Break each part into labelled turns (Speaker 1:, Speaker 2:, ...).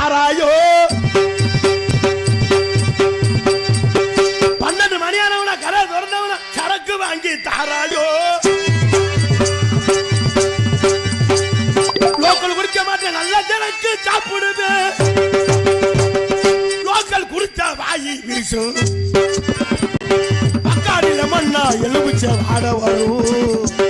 Speaker 1: யாராயோ பன்னெண்டு மணியானவனா கரை திறந்தவனா சரக்கு வாங்கி தாராயோ? லோக்கல் குடிக்க மாட்டேன் நல்ல ஜனக்கு சாப்பிடுவேன். லோக்கல் குடிச்சா வாயி வீசும். அக்காடியில மண்ணா எலுமிச்ச வாட வரும்.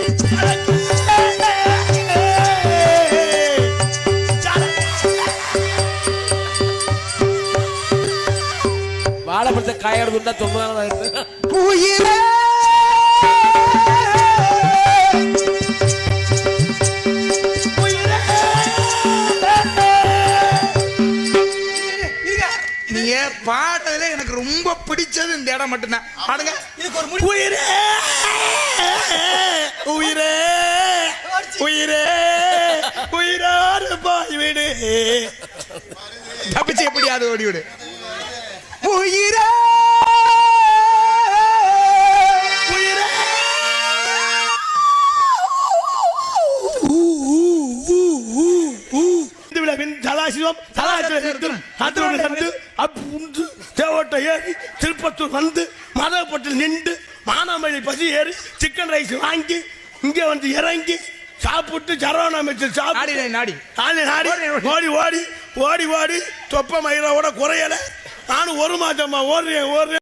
Speaker 2: இருக்கு
Speaker 1: உயிரே
Speaker 3: நீங்க பாட்டதுல எனக்கு ரொம்ப பிடிச்சது இந்த இடம் மட்டும்தான் பாடுங்க
Speaker 1: இதுக்கு ஒரு உயிரே உயிரே உயிரே உயிரோடு போய்விடு
Speaker 3: தப்பிச்சு எப்படியாவது ஓடி விடு உயிரே
Speaker 1: சதாசிவம் சதாசிவம் வந்து அப்புண்டு தேவோட்டை ஏறி திருப்பத்தூர் வந்து மதப்பட்டில் நின்று மானாமழி பசி ஏறி சிக்கன் ரைஸ் வாங்கி இங்கே வந்து இறங்கி சாப்பிட்டு சரவணா மிச்சர் சாப்பிட்டு நாடி. நாடி. ஓடி ஓடி. ஓடி ஓடி தொப்ப மயிரோட குறையல. நானும் ஒரு மாதமா ஓடுறேன் ஓடுறேன்.